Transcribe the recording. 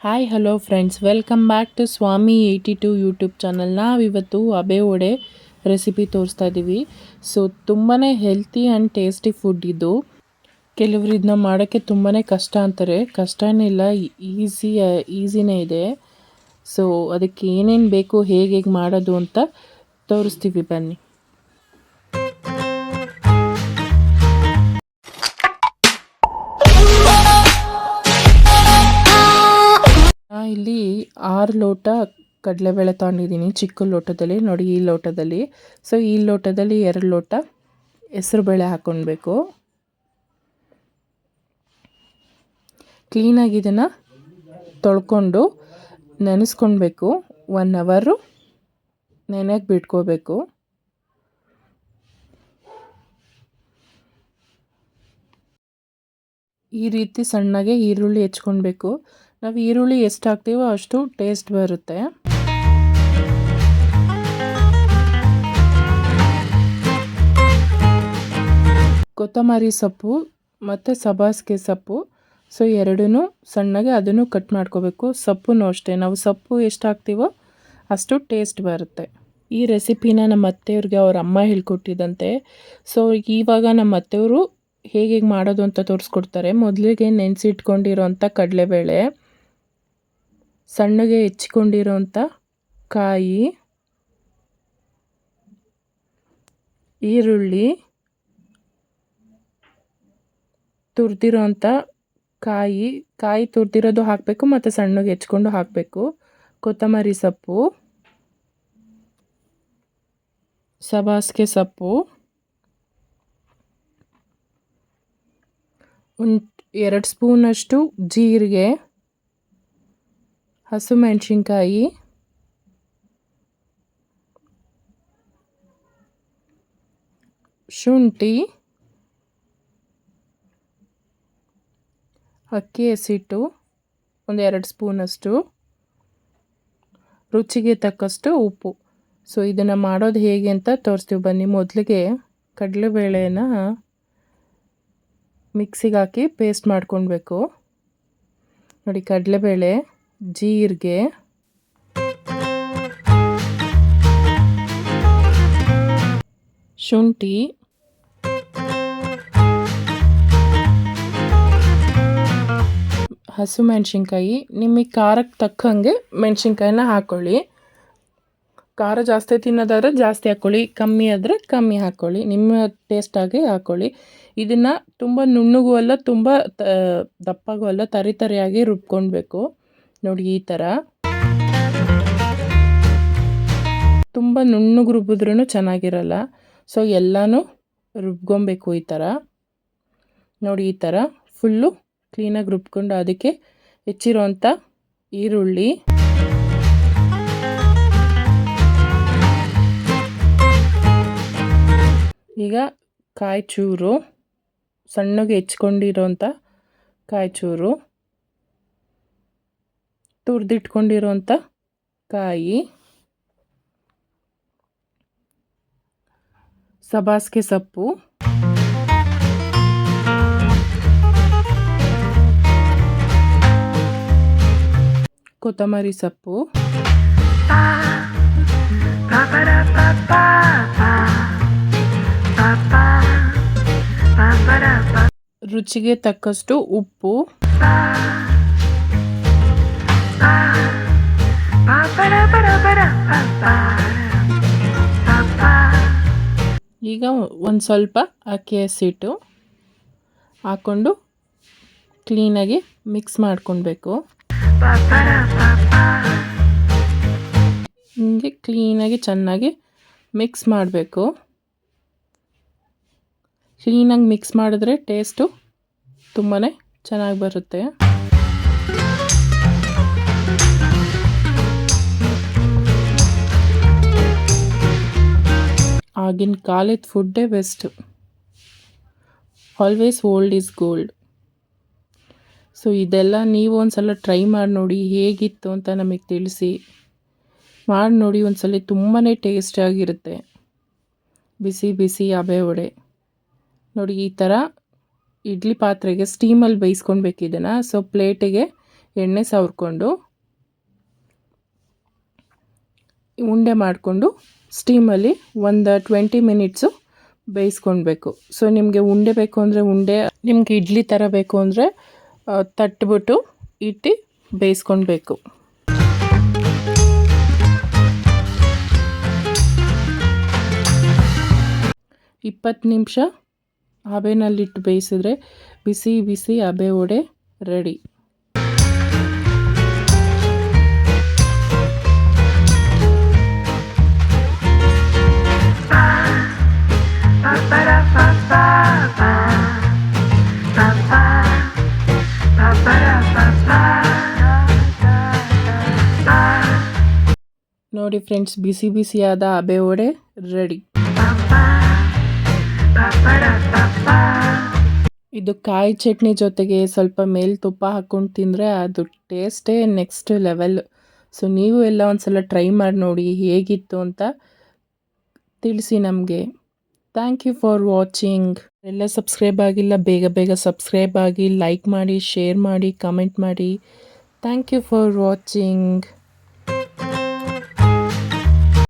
Hi hello friends welcome back to Swami eighty two YouTube channel ನಾವಿವತ್ತು ಅಬೆ ಒಡೆ recipe ತೋರಿಸ್ತಾ ಇದ್ದೀವಿ ಸೊ ತುಂಬಾ ಹೆಲ್ತಿ ಆ್ಯಂಡ್ ಟೇಸ್ಟಿ ಫುಡ್ ಇದು. ಕೆಲವರು ಇದನ್ನ ಮಾಡೋಕ್ಕೆ ತುಂಬಾ ಕಷ್ಟ ಅಂತಾರೆ. ಕಷ್ಟನಿಲ್ಲ ಈಸಿ ಈಸಿನೇ ಇದೆ. ಸೊ ಅದಕ್ಕೆ ಏನೇನು ಬೇಕು ಹೇಗೆ ಮಾಡೋದು ಅಂತ ತೋರಿಸ್ತೀವಿ ಬನ್ನಿ. ಇಲ್ಲಿ ಆರು ಲೋಟ ಕಡಲೆಬೇಳೆ ತಗೊಂಡಿದ್ದೀನಿ. ಚಿಕ್ಕ ಲೋಟದಲ್ಲಿ, ನೋಡಿ ಈ ಲೋಟದಲ್ಲಿ. ಸೊ ಈ ಲೋಟದಲ್ಲಿ ಎರಡು ಲೋಟ ಹೆಸರುಬೇಳೆ ಹಾಕ್ಕೊಳ್ಬೇಕು ಕ್ಲೀನಾಗಿ ಇದನ್ನು ತೊಳ್ಕೊಂಡು ನೆನೆಸ್ಕೊಳ್ಬೇಕು ಒನ್ ಅವರು ನೆನೆಯಕ್ಕೆ ಬಿಟ್ಕೋಬೇಕು. ಈ ರೀತಿ ಸಣ್ಣಗೆ ಈರುಳ್ಳಿ ಹೆಚ್ಕೊಳ್ಬೇಕು ನಾವು ಈರುಳ್ಳಿ ಎಷ್ಟು ಹಾಕ್ತೀವೋ ಅಷ್ಟು ಟೇಸ್ಟ್ ಬರುತ್ತೆ. ಕೊತ್ತಂಬರಿ ಸೊಪ್ಪು ಮತ್ತು ಸಬಾಸ್ಗೆ ಸೊಪ್ಪು. ಸೊ ಎರಡೂ ಸಣ್ಣಗೆ ಅದನ್ನು ಕಟ್ ಮಾಡ್ಕೋಬೇಕು. ಸೊಪ್ಪು ಅಷ್ಟೇ. ನಾವು ಸೊಪ್ಪು ಎಷ್ಟು ಹಾಕ್ತೀವೋ ಅಷ್ಟು ಟೇಸ್ಟ್ ಬರುತ್ತೆ. ಈ ರೆಸಿಪಿನ ನಮ್ಮ ಅತ್ತೆಯವ್ರಿಗೆ ಅವ್ರ ಅಮ್ಮ ಹೇಳ್ಕೊಟ್ಟಿದ್ದಂತೆ. ಸೊ ಇವಾಗ ನಮ್ಮ ಅತ್ತೆಯವರು ಹೇಗೆ ಹೇಗೆ ಮಾಡೋದು ಅಂತ ತೋರಿಸ್ಕೊಡ್ತಾರೆ. ಮೊದಲಿಗೆ ನೆನೆಸಿಟ್ಕೊಂಡಿರೋಂಥ ಕಡಲೆಬೇಳೆ. ಸಣ್ಣಗೆ ಹೆಚ್ಚಿಕೊಂಡಿರೋಂಥ ಕಾಯಿ, ಈರುಳ್ಳಿ, ತುರಿದಿರೋಂಥ ಕಾಯಿ ಕಾಯಿ ತುರಿದಿರೋದು ಹಾಕಬೇಕು ಮತ್ತು ಸಣ್ಣಗೆ ಹೆಚ್ಕೊಂಡು ಹಾಕಬೇಕು. ಕೊತ್ತಂಬರಿ ಸೊಪ್ಪು ಸಬಾಸ್ಗೆ ಸೊಪ್ಪು, ಒಂದು ಎರಡು ಸ್ಪೂನಷ್ಟು ಜೀರಿಗೆ ಹಸಿಮೆಣ್ಸಿನ್ಕಾಯಿ ಶುಂಠಿ. ಅಕ್ಕಿ ಹಸಿಟ್ಟು ಒಂದು ಎರಡು ಸ್ಪೂನಷ್ಟು ರುಚಿಗೆ ತಕ್ಕಷ್ಟು ಉಪ್ಪು. ಸೊ ಇದನ್ನು ಮಾಡೋದು ಹೇಗೆ ಅಂತ ತೋರಿಸ್ತೀವಿ ಬನ್ನಿ. ಮೊದಲಿಗೆ ಕಡಲೆಬೇಳೆನ ಮಿಕ್ಸಿಗೆ ಹಾಕಿ ಪೇಸ್ಟ್ ಮಾಡ್ಕೊಳ್ಬೇಕು ನೋಡಿ, ಕಡಲೆಬೇಳೆ. ಜೀರಿಗೆ. ಶುಂಠಿ. ಹಸು ಮೆಣಸಿನ್ಕಾಯಿ. ನಿಮಗೆ ಖಾರಕ್ಕೆ ತಕ್ಕಂಗೆ ಮೆಣಸಿನ್ಕಾಯಿನ ಹಾಕ್ಕೊಳ್ಳಿ ಖಾರ ಜಾಸ್ತಿ ತಿನ್ನೋದಾದ್ರೆ ಜಾಸ್ತಿ ಹಾಕ್ಕೊಳ್ಳಿ ಕಮ್ಮಿ ಆದರೆ ಕಮ್ಮಿ ಹಾಕ್ಕೊಳ್ಳಿ ನಿಮ್ಮ ಟೇಸ್ಟಾಗಿ ಹಾಕ್ಕೊಳ್ಳಿ ಇದನ್ನು ತುಂಬ ನುಣ್ಣಗೂ ಅಲ್ಲ, ತುಂಬ ದಪ್ಪಗೂ ಅಲ್ಲ, ತರಿ ತರಿಯಾಗಿ ರುಬ್ಕೊಳ್ಬೇಕು ನೋಡಿ ಈ ಥರ ತುಂಬ ನುಣ್ಣಗೆ ರುಬ್ಬಿದ್ರೂ ಚೆನ್ನಾಗಿರಲ್ಲ. ಸೊ ಎಲ್ಲನೂ ರುಬ್ಕೊಬೇಕು ಈ ಥರ ನೋಡಿ ಈ ಥರ ಫುಲ್ಲು ಕ್ಲೀನಾಗಿ ರುಬ್ಕೊಂಡು ಅದಕ್ಕೆ ಹೆಚ್ಚಿರೋಂಥ ಈರುಳ್ಳಿ. ಈಗ ಕಾಯಿ ಚೂರು ಸಣ್ಣಗೆ ಹೆಚ್ಕೊಂಡಿರೋಂಥ ಕಾಯಿ ಚೂರು ತುರಿದಿಟ್ಕೊಂಡಿರೋಂಥ ಕಾಯಿ. ಸಬಾಸ್ಗೆ ಸೊಪ್ಪು. ಕೊತ್ತಂಬರಿ ಸೊಪ್ಪು. ರುಚಿಗೆ ತಕ್ಕಷ್ಟು ಉಪ್ಪು. ಈಗ ಒಂದು ಸ್ವಲ್ಪ ಅಕ್ಕಿ ಹಸಿಟ್ಟು ಹಾಕ್ಕೊಂಡು ಕ್ಲೀನಾಗಿ ಮಿಕ್ಸ್ ಮಾಡ್ಕೊಳ್ಬೇಕು. ಹಿಂಗೆ ಕ್ಲೀನಾಗಿ ಚೆನ್ನಾಗಿ ಮಿಕ್ಸ್ ಮಾಡಬೇಕು. ಕ್ಲೀನಾಗಿ ಮಿಕ್ಸ್ ಮಾಡಿದ್ರೆ ಟೇಸ್ಟು ತುಂಬಾ ಚೆನ್ನಾಗಿ ಬರುತ್ತೆ. ಆಗಿನ ಕಾಲದ ಫುಡ್ಡೇ best. Always old is gold. So ಇದೆಲ್ಲ ನೀವು ಒಂದು ಸಲ ಟ್ರೈ ಮಾಡಿ ನೋಡಿ ಹೇಗಿತ್ತು ಅಂತ ನಮಗೆ ತಿಳಿಸಿ. ಮಾಡಿ ನೋಡಿ ಒಂದು ಸಲ ತುಂಬಾ ಟೇಸ್ಟಿಯಾಗಿರುತ್ತೆ ಬಿಸಿ ಬಿಸಿ ಅಬೆ ವಡೆ ನೋಡಿ ಈ ಥರ ಇಡ್ಲಿ ಪಾತ್ರೆಗೆ ಸ್ಟೀಮಲ್ಲಿ ಬೇಯಿಸ್ಕೊಳ್ಬೇಕು ಇದನ್ನು. ಸೊ ಪ್ಲೇಟಿಗೆ ಎಣ್ಣೆ ಸವರ್ಕೊಂಡು ಉಂಡೆ ಮಾಡಿಕೊಂಡು ಸ್ಟೀಮಲ್ಲಿ ಒಂದು ಟ್ವೆಂಟಿ ಮಿನಿಟ್ಸು ಬೇಯಿಸ್ಕೊಳ್ಬೇಕು ಸೊ ನಿಮಗೆ ಉಂಡೆ ಬೇಕು ಅಂದರೆ ಉಂಡೆ, ನಿಮ್ಗೆ ಇಡ್ಲಿ ಥರ ಬೇಕು ಅಂದರೆ ತಟ್ಬಿಟ್ಟು ಇಟ್ಟು ಬೇಯಿಸ್ಕೊಳ್ಬೇಕು ಇಪ್ಪತ್ತು ನಿಮಿಷ ಹಬೆನಲ್ಲಿಟ್ಟು ಬೇಯಿಸಿದ್ರೆ ಬಿಸಿ ಬಿಸಿ ಹಬೆ ಒಡೆ ರೆಡಿ. ನೋಡಿ ಫ್ರೆಂಡ್ಸ್ ಬಿಸಿ ಬಿಸಿಯಾದ ಅಬೆ ವಡೆ ರೆಡಿ ಇದು ಕಾಯಿ ಚಟ್ನಿ ಜೊತೆಗೆ ಸ್ವಲ್ಪ ಮೇಲೆ ತುಪ್ಪ ಹಾಕ್ಕೊಂಡು ತಿಂದರೆ ಅದು ಟೇಸ್ಟೇ ನೆಕ್ಸ್ಟ್ ಲೆವೆಲ್ ಸೊ ನೀವು ಎಲ್ಲ ಒಂದು ಸಲ ಟ್ರೈ ಮಾಡಿ ನೋಡಿ ಹೇಗಿತ್ತು ಅಂತ ತಿಳಿಸಿ ನಮಗೆ. ಥ್ಯಾಂಕ್ ಯು ಫಾರ್ ವಾಚಿಂಗ್ ಎಲ್ಲ ಸಬ್ಸ್ಕ್ರೈಬ್ ಆಗಿಲ್ಲ, ಬೇಗ ಬೇಗ ಸಬ್ಸ್ಕ್ರೈಬ್ ಆಗಿ ಲೈಕ್ ಮಾಡಿ ಶೇರ್ ಮಾಡಿ ಕಮೆಂಟ್ ಮಾಡಿ. Thank you for watching